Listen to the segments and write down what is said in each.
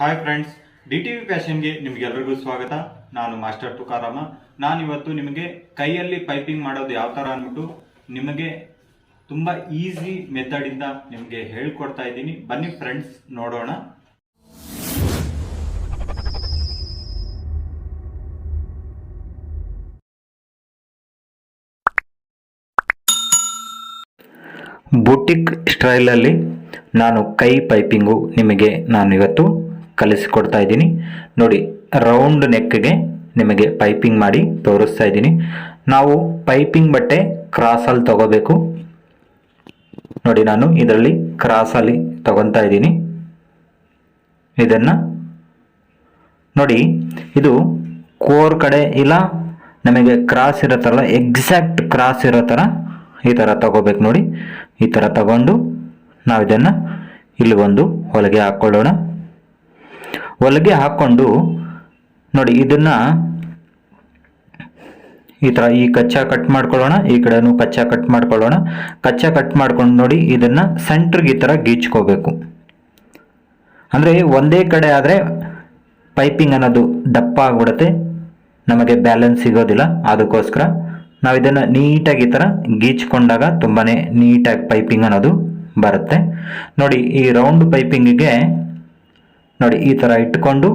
Hi friends D T V ಫ್ಯಾಷನ್ಗೆ ನಿಮಗೆಲ್ಲರಿಗೂ ಸ್ವಾಗತ. ನಾನು ಮಾಸ್ಟರ್ ತುಕಾರಾಮ. ನಾನಿವತ್ತು ನಿಮಗೆ ಕೈಯಲ್ಲಿ ಪೈಪಿಂಗ್ ಮಾಡೋದು ಯಾವ ಥರ ಅಂದ್ಬಿಟ್ಟು ನಿಮಗೆ ತುಂಬ ಈಸಿ ಮೆಥಡಿಂದ ನಿಮಗೆ ಹೇಳ್ಕೊಡ್ತಾ ಇದ್ದೀನಿ. ಬನ್ನಿ ಫ್ರೆಂಡ್ಸ್ ನೋಡೋಣ. ಬುಟಿಕ್ ಸ್ಟೈಲಲ್ಲಿ ನಾನು ಕೈ ಪೈಪಿಂಗು ನಿಮಗೆ ನಾನು ಇವತ್ತು ಕಲಿಸಿಕೊಡ್ತಾ ಇದ್ದೀನಿ. ನೋಡಿ ರೌಂಡ್ ನೆಕ್ಗೆ ನಿಮಗೆ ಪೈಪಿಂಗ್ ಮಾಡಿ ತೋರಿಸ್ತಾ ಇದ್ದೀನಿ. ನಾವು ಪೈಪಿಂಗ್ ಬಟ್ಟೆ ಕ್ರಾಸಲ್ಲಿ ತಗೋಬೇಕು. ನೋಡಿ, ನಾನು ಇದರಲ್ಲಿ ಕ್ರಾಸಲ್ಲಿ ತಗೊತಾ ಇದ್ದೀನಿ. ಇದನ್ನು. ನೋಡಿ, ಇದು ಕೋರ್ ಕಡೆ ಇಲ್ಲ, ನಮಗೆ ಕ್ರಾಸ್ ಇರೋ ಥರ ಎಕ್ಸಾಕ್ಟ್ ಕ್ರಾಸ್ ಇರೋ ಥರ ಈ ಥರ ತಗೋಬೇಕು ನೋಡಿ. ಈ ಥರ ತಗೊಂಡು ನಾವು ಇದನ್ನು ಇಲ್ಲಿ ಒಂದು ಹೊಲಿಗೆ ಹಾಕ್ಕೊಳ್ಳೋಣ. ಹೊಲಿಗೆ ಹಾಕ್ಕೊಂಡು ನೋಡಿ, ಇದನ್ನು ಈ ಥರ ಈ ಕಚ್ಚಾ ಕಟ್ ಮಾಡ್ಕೊಳ್ಳೋಣ, ಈ ಕಡೆನೂ ಕಚ್ಚಾ ಕಟ್ ಮಾಡ್ಕೊಳ್ಳೋಣ. ಕಚ್ಚಾ ಕಟ್ ಮಾಡ್ಕೊಂಡು ನೋಡಿ, ಇದನ್ನು ಸೆಂಟ್ರಿಗೆ ಈ ಥರ ಗೀಚ್ಕೋಬೇಕು. ಅಂದರೆ ಒಂದೇ ಕಡೆ ಆದರೆ ಪೈಪಿಂಗ್ ಅನ್ನೋದು ದಪ್ಪ ಆಗ್ಬಿಡುತ್ತೆ. ನಮಗೆ ಬ್ಯಾಲೆನ್ಸ್ ಸಿಗೋದಿಲ್ಲ, ಅದಕ್ಕೋಸ್ಕರ ನಾವು ಇದನ್ನು ನೀಟಾಗಿ ಈ ಥರ ಗೀಚ್ಕೊಂಡಾಗ ತುಂಬಾ ನೀಟಾಗಿ ಪೈಪಿಂಗ್ ಅನ್ನೋದು ಬರುತ್ತೆ. ನೋಡಿ, ಈ ರೌಂಡ್ ಪೈಪಿಂಗಿಗೆ ನೋಡಿ, ಈ ಥರ ಇಟ್ಕೊಂಡು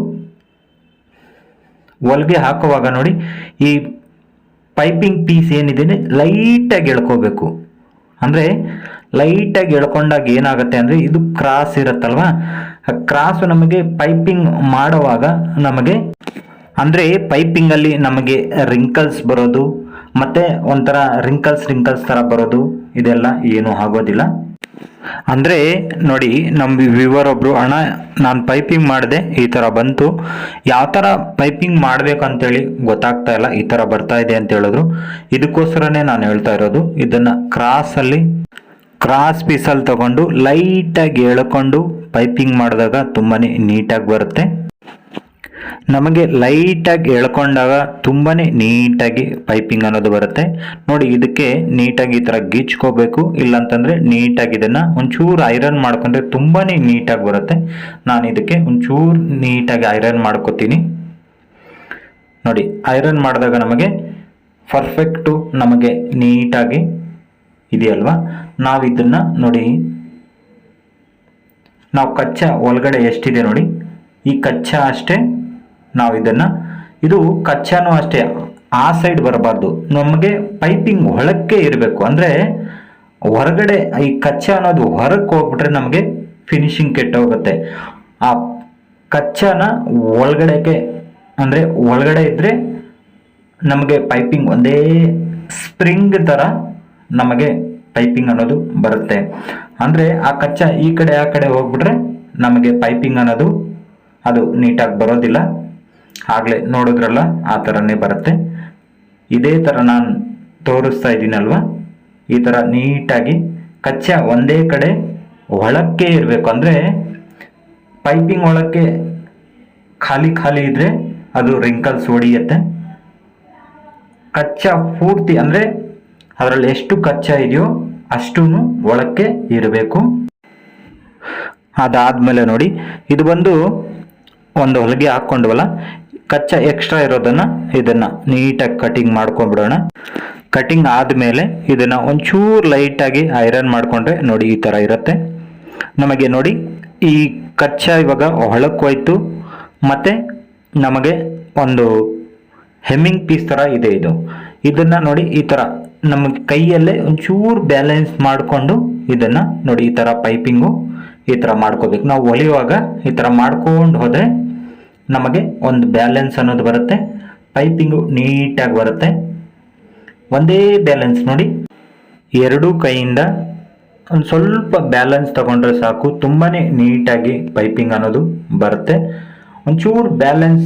ಹೊಲಿಗೆ ಹಾಕುವಾಗ ನೋಡಿ, ಈ ಪೈಪಿಂಗ್ ಪೀಸ್ ಏನಿದೆ ಲೈಟಾಗಿ ಎಳ್ಕೋಬೇಕು. ಅಂದರೆ ಲೈಟಾಗಿ ಎಳ್ಕೊಂಡಾಗ ಏನಾಗುತ್ತೆ ಅಂದರೆ, ಇದು ಕ್ರಾಸ್ ಇರುತ್ತಲ್ವಾ? ಕ್ರಾಸು ನಮಗೆ ಪೈಪಿಂಗ್ ಮಾಡುವಾಗ ನಮಗೆ, ಅಂದರೆ ಪೈಪಿಂಗಲ್ಲಿ ನಮಗೆ ರಿಂಕಲ್ಸ್ ಬರೋದು, ಮತ್ತು ಒಂಥರ ರಿಂಕಲ್ಸ್ ರಿಂಕಲ್ಸ್ ಥರ ಬರೋದು, ಇದೆಲ್ಲ ಏನೂ ಆಗೋದಿಲ್ಲ. ಅಂದರೆ ನೋಡಿ ನಮ್ಮ ವ್ಯೂವರ್ ಒಬ್ಬರು ಅಣ್ಣ, ನಾನು ಪೈಪಿಂಗ್ ಮಾಡಿದೆ, ಈ ಥರ ಬಂತು. ಯಾವ ಥರ ಪೈಪಿಂಗ್ ಮಾಡಬೇಕು ಅಂತೇಳಿ ಗೊತ್ತಾಗ್ತಾ ಇಲ್ಲ, ಈ ಥರ ಬರ್ತಾ ಇದೆ ಅಂತ ಹೇಳಿದ್ರು. ಇದಕ್ಕೋಸ್ಕರನೇ ನಾನು ಹೇಳ್ತಾ ಇರೋದು, ಇದನ್ನು ಕ್ರಾಸಲ್ಲಿ ಕ್ರಾಸ್ ಪೀಸಲ್ಲಿ ತಗೊಂಡು ಲೈಟಾಗಿ ಎಳ್ಕೊಂಡು ಪೈಪಿಂಗ್ ಮಾಡಿದಾಗ ತುಂಬಾ ನೀಟಾಗಿ ಬರುತ್ತೆ. ನಮಗೆ ಲೈಟಾಗಿ ಎಳ್ಕೊಂಡಾಗ ತುಂಬಾ ನೀಟಾಗಿ ಪೈಪಿಂಗ್ ಅನ್ನೋದು ಬರುತ್ತೆ. ನೋಡಿ, ಇದಕ್ಕೆ ನೀಟಾಗಿ ಈ ಥರ ಗೀಚ್ಕೋಬೇಕು. ಇಲ್ಲಾಂತಂದರೆ ನೀಟಾಗಿ ಇದನ್ನು ಒಂಚೂರು ಐರನ್ ಮಾಡ್ಕೊಂಡ್ರೆ ತುಂಬಾ ನೀಟಾಗಿ ಬರುತ್ತೆ. ನಾನು ಇದಕ್ಕೆ ಒಂಚೂರು ನೀಟಾಗಿ ಐರನ್ ಮಾಡ್ಕೋತೀನಿ. ನೋಡಿ, ಐರನ್ ಮಾಡಿದಾಗ ನಮಗೆ ಪರ್ಫೆಕ್ಟು ನಮಗೆ ನೀಟಾಗಿ ಇದೆಯಲ್ವಾ? ನಾವು ಇದನ್ನು ನೋಡಿ, ನಾವು ಕಚ್ಚಾ ಒಳಗಡೆ ಎಷ್ಟಿದೆ ನೋಡಿ? ಈ ಕಚ್ಚಾ ಅಷ್ಟೇ ನಾವು ಇದನ್ನು ಇದು ಕಚ್ಚಾನು ಅಷ್ಟೇ, ಆ ಸೈಡ್ ಬರಬಾರ್ದು. ನಮಗೆ ಪೈಪಿಂಗ್ ಒಳಕ್ಕೆ ಇರಬೇಕು. ಅಂದರೆ ಹೊರಗಡೆ ಈ ಕಚ್ಚಾ ಅನ್ನೋದು ಹೊರಕ್ಕೆ ಹೋಗ್ಬಿಟ್ರೆ ನಮಗೆ ಫಿನಿಶಿಂಗ್ ಕೆಟ್ಟೋಗುತ್ತೆ. ಆ ಕಚ್ಚಾನ ಒಳಗಡೆಗೆ, ಅಂದರೆ ಒಳಗಡೆ ಇದ್ದರೆ ನಮಗೆ ಪೈಪಿಂಗ್ ಒಂದೇ ಸ್ಪ್ರಿಂಗ್ ಥರ ನಮಗೆ ಪೈಪಿಂಗ್ ಅನ್ನೋದು ಬರುತ್ತೆ. ಅಂದರೆ ಆ ಕಚ್ಚಾ ಈ ಕಡೆ, ಆ ಕಡೆ ಹೋಗ್ಬಿಟ್ರೆ ನಮಗೆ ಪೈಪಿಂಗ್ ಅನ್ನೋದು ಅದು ನೀಟಾಗಿ ಬರೋದಿಲ್ಲ. ಆಗಲೇ ನೋಡಿದ್ರಲ್ಲ, ಆ ಥರನೇ ಬರುತ್ತೆ. ಇದೇ ಥರ ನಾನು ತೋರಿಸ್ತಾ ಇದ್ದೀನಲ್ವ? ಈ ಥರ ನೀಟಾಗಿ ಕಚ್ಚಾ ಒಂದೇ ಕಡೆ ಒಳಕ್ಕೆ ಇರಬೇಕು. ಅಂದರೆ ಪೈಪಿಂಗ್ ಒಳಕ್ಕೆ ಖಾಲಿ ಖಾಲಿ ಇದ್ದರೆ ಅದು ರಿಂಕಲ್ಸ್ ಹೊಡಿಯುತ್ತೆ ಕಚ್ಚಾ ಪೂರ್ತಿ, ಅಂದರೆ ಅದರಲ್ಲಿ ಎಷ್ಟು ಕಚ್ಚಾ ಇದೆಯೋ ಅಷ್ಟೂ ಒಳಕ್ಕೆ ಇರಬೇಕು. ಅದಾದಮೇಲೆ ನೋಡಿ, ಇದು ಬಂದು ಒಂದು ಹೊಲಿಗೆ ಹಾಕ್ಕೊಂಡ್ವಲ್ಲ ಕಚ್ಚಾ ಎಕ್ಸ್ಟ್ರಾ ಇರೋದನ್ನು ಇದನ್ನು ನೀಟಾಗಿ ಕಟಿಂಗ್ ಮಾಡ್ಕೊಂಡ್ಬಿಡೋಣ. ಕಟಿಂಗ್ ಆದಮೇಲೆ ಇದನ್ನು ಒಂಚೂರು ಲೈಟಾಗಿ ಐರನ್ ಮಾಡಿಕೊಂಡ್ರೆ ನೋಡಿ ಈ ಥರ ಇರುತ್ತೆ. ನಮಗೆ ನೋಡಿ ಈ ಕಚ್ಚಾ ಇವಾಗ ಹೊಳಕ್ಕೋಯ್ತು. ಮತ್ತು ನಮಗೆ ಒಂದು ಹೆಮ್ಮಿಂಗ್ ಪೀಸ್ ಥರ ಇದೆ ಇದು. ಇದನ್ನು ನೋಡಿ ಈ ಥರ ನಮ್ಮ ಕೈಯಲ್ಲೇ ಒಂಚೂರು ಬ್ಯಾಲೆನ್ಸ್ ಮಾಡಿಕೊಂಡು ಇದನ್ನು ನೋಡಿ ಈ ಥರ ಪೈಪಿಂಗು ಈ ಥರ ಮಾಡ್ಕೋಬೇಕು. ನಾವು ಹೊಲಿಯುವಾಗ ಈ ಥರ ಮಾಡ್ಕೊಂಡು ಹೋದರೆ ನಮಗೆ ಒಂದು ಬ್ಯಾಲೆನ್ಸ್ ಅನ್ನೋದು ಬರುತ್ತೆ. ಪೈಪಿಂಗು ನೀಟಾಗಿ ಬರುತ್ತೆ. ಒಂದೇ ಬ್ಯಾಲೆನ್ಸ್ ನೋಡಿ. ಎರಡೂ ಕೈಯಿಂದ ಒಂದು ಸ್ವಲ್ಪ ಬ್ಯಾಲೆನ್ಸ್ ತಗೊಂಡ್ರೆ ಸಾಕು. ತುಂಬಾ ನೀಟಾಗಿ ಪೈಪಿಂಗ್ ಅನ್ನೋದು ಬರುತ್ತೆ. ಒಂಚೂರು ಬ್ಯಾಲೆನ್ಸ್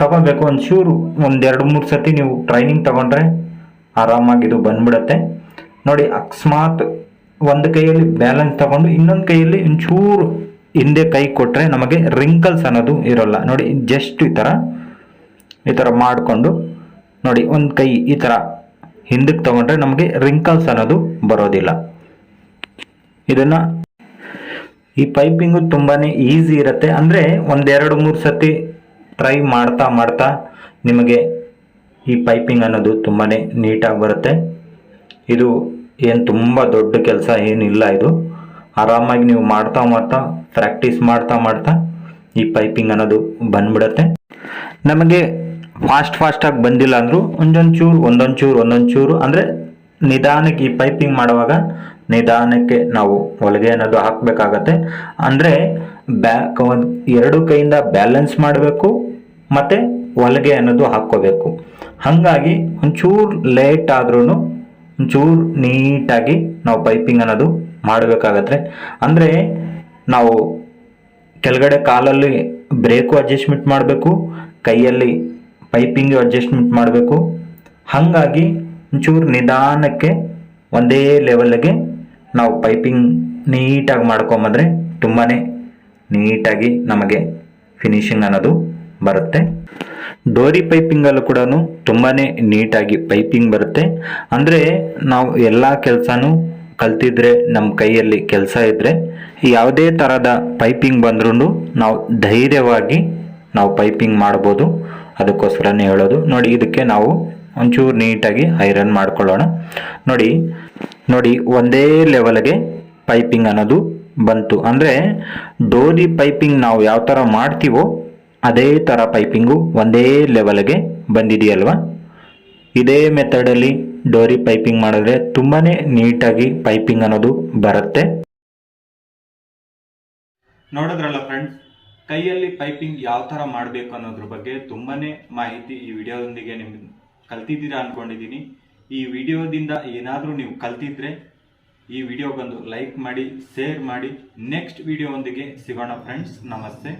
ತಗೋಬೇಕು ಒಂಚೂರು ಒಂದೆರಡು ಮೂರು ಸತಿ ನೀವು ಟ್ರೈನಿಂಗ್ ತಗೊಂಡ್ರೆ ಆರಾಮಾಗಿ ಇದು ಬಂದ್ಬಿಡತ್ತೆ. ನೋಡಿ, ಅಕಸ್ಮಾತ್ ಒಂದು ಕೈಯಲ್ಲಿ ಬ್ಯಾಲೆನ್ಸ್ ತಗೊಂಡು ಇನ್ನೊಂದು ಕೈಯಲ್ಲಿ ಒಂಚೂರು ಹಿಂದೆ ಕೈ ಕೊಟ್ಟರೆ ನಮಗೆ ರಿಂಕಲ್ಸ್ ಅನ್ನೋದು ಇರೋಲ್ಲ. ನೋಡಿ ಜಸ್ಟ್ ಈ ಥರ ಈ ಥರ ಮಾಡಿಕೊಂಡು, ನೋಡಿ, ಒಂದು ಕೈ ಈ ಥರ ಹಿಂದಕ್ಕೆ ತಗೊಂಡ್ರೆ ನಮಗೆ ರಿಂಕಲ್ಸ್ ಅನ್ನೋದು ಬರೋದಿಲ್ಲ. ಇದನ್ನು ಈ ಪೈಪಿಂಗು ತುಂಬಾ ಈಸಿ ಇರುತ್ತೆ. ಅಂದರೆ ಒಂದೆರಡು ಮೂರು ಸತಿ ಟ್ರೈ ಮಾಡ್ತಾ ಮಾಡ್ತಾ ನಿಮಗೆ ಈ ಪೈಪಿಂಗ್ ಅನ್ನೋದು ತುಂಬಾ ನೀಟಾಗಿ ಬರುತ್ತೆ. ಇದು ಏನು ತುಂಬ ದೊಡ್ಡ ಕೆಲಸ ಏನಿಲ್ಲ ಇದು. ಆರಾಮಾಗಿ ನೀವು ಮಾಡ್ತಾ ಮಾಡ್ತಾ ಪ್ರಾಕ್ಟೀಸ್ ಮಾಡ್ತಾ ಮಾಡ್ತಾ ಈ ಪೈಪಿಂಗ್ ಅನ್ನೋದು ಬಂದ್ಬಿಡತ್ತೆ. ನಮಗೆ ಫಾಸ್ಟ್ ಫಾಸ್ಟಾಗಿ ಬಂದಿಲ್ಲ ಅಂದರೂ ಒಂದೊಂದು ಚೂರು ಒಂದೊಂದು ಚೂರು ಒಂದೊಂದು ಚೂರು ಅಂದರೆ ನಿಧಾನಕ್ಕೆ ಈ ಪೈಪಿಂಗ್ ಮಾಡುವಾಗ ನಿಧಾನಕ್ಕೆ ನಾವು ಹೊಲಿಗೆ ಅನ್ನೋದು ಹಾಕಬೇಕಾಗತ್ತೆ. ಅಂದರೆ ಒಂದು ಎರಡು ಕೈಯಿಂದ ಬ್ಯಾಲೆನ್ಸ್ ಮಾಡಬೇಕು ಮತ್ತು ಹೊಲಿಗೆ ಅನ್ನೋದು ಹಾಕ್ಕೋಬೇಕು. ಹಾಗಾಗಿ ಒಂಚೂರು ಲೇಟ್ ಆದ್ರೂ ಒಂಚೂರು ನೀಟಾಗಿ ನಾವು ಪೈಪಿಂಗ್ ಅನ್ನೋದು ಮಾಡಬೇಕಾಗತ್ತೆ. ಅಂದರೆ ನಾವು ಕೆಳಗಡೆ ಕಾಲಲ್ಲಿ ಬ್ರೇಕು ಅಡ್ಜಸ್ಟ್ಮೆಂಟ್ ಮಾಡಬೇಕು, ಕೈಯಲ್ಲಿ ಪೈಪಿಂಗ್ ಅಡ್ಜಸ್ಟ್ಮೆಂಟ್ ಮಾಡಬೇಕು. ಹಾಗಾಗಿ ಒಂಚೂರು ನಿಧಾನಕ್ಕೆ ಒಂದೇ ಲೆವೆಲ್ಗೆ ನಾವು ಪೈಪಿಂಗ್ ನೀಟಾಗಿ ಮಾಡ್ಕೊಂಬಂದರೆ ತುಂಬಾ ನೀಟಾಗಿ ನಮಗೆ ಫಿನಿಶಿಂಗ್ ಅನ್ನೋದು ಬರುತ್ತೆ. ಡೋರಿ ಪೈಪಿಂಗಲ್ಲೂ ಕೂಡ ತುಂಬಾ ನೀಟಾಗಿ ಪೈಪಿಂಗ್ ಬರುತ್ತೆ. ಅಂದರೆ ನಾವು ಎಲ್ಲ ಕೆಲಸನೂ ಕಲ್ತಿದ್ರೆ ನಮ್ಮ ಕೈಯಲ್ಲಿ ಕೆಲಸ ಇದ್ದರೆ ಯಾವುದೇ ಥರದ ಪೈಪಿಂಗ್ ಬಂದ್ರೂ ನಾವು ಧೈರ್ಯವಾಗಿ ನಾವು ಪೈಪಿಂಗ್ ಮಾಡ್ಬೋದು. ಅದಕ್ಕೋಸ್ಕರನೇ ಹೇಳೋದು. ನೋಡಿ, ಇದಕ್ಕೆ ನಾವು ಒಂಚೂರು ನೀಟಾಗಿ ಐರನ್ ಮಾಡ್ಕೊಳ್ಳೋಣ. ನೋಡಿ ನೋಡಿ, ಒಂದೇ ಲೆವೆಲ್ಗೆ ಪೈಪಿಂಗ್ ಅನ್ನೋದು ಬಂತು. ಅಂದರೆ ಡೋರಿ ಪೈಪಿಂಗ್ ನಾವು ಯಾವ ಥರ ಮಾಡ್ತೀವೋ ಅದೇ ಥರ ಪೈಪಿಂಗು ಒಂದೇ ಲೆವೆಲ್ಗೆ ಬಂದಿದೆಯಲ್ವ? ಇದೇ ಮೆಥಡಲ್ಲಿ ಡೋರಿ ಪೈಪಿಂಗ್ ಮಾಡಿದ್ರೆ ತುಂಬಾ ನೀಟಾಗಿ ಪೈಪಿಂಗ್ ಅನ್ನೋದು ಬರುತ್ತೆ. ನೋಡಿದ್ರಲ್ಲ ಫ್ರೆಂಡ್ಸ್ ಕೈಯಲ್ಲಿ ಪೈಪಿಂಗ್ ಯಾವ ಥರ ಮಾಡಬೇಕು ಅನ್ನೋದ್ರ ಬಗ್ಗೆ ತುಂಬಾನೇ ಮಾಹಿತಿ ಈ ವಿಡಿಯೋದೊಂದಿಗೆ ನಿಮ್ಗೆ ಕಲ್ತಿದ್ದೀರಾ ಅನ್ಕೊಂಡಿದೀನಿ. ಈ ವಿಡಿಯೋದಿಂದ ಏನಾದರೂ ನೀವು ಕಲ್ತಿದ್ರೆ ಈ ವಿಡಿಯೋಗೊಂದು ಲೈಕ್ ಮಾಡಿ, ಶೇರ್ ಮಾಡಿ. ನೆಕ್ಸ್ಟ್ ವಿಡಿಯೋದೊಂದಿಗೆ ಸಿಗೋಣ ಫ್ರೆಂಡ್ಸ್ ನಮಸ್ತೆ.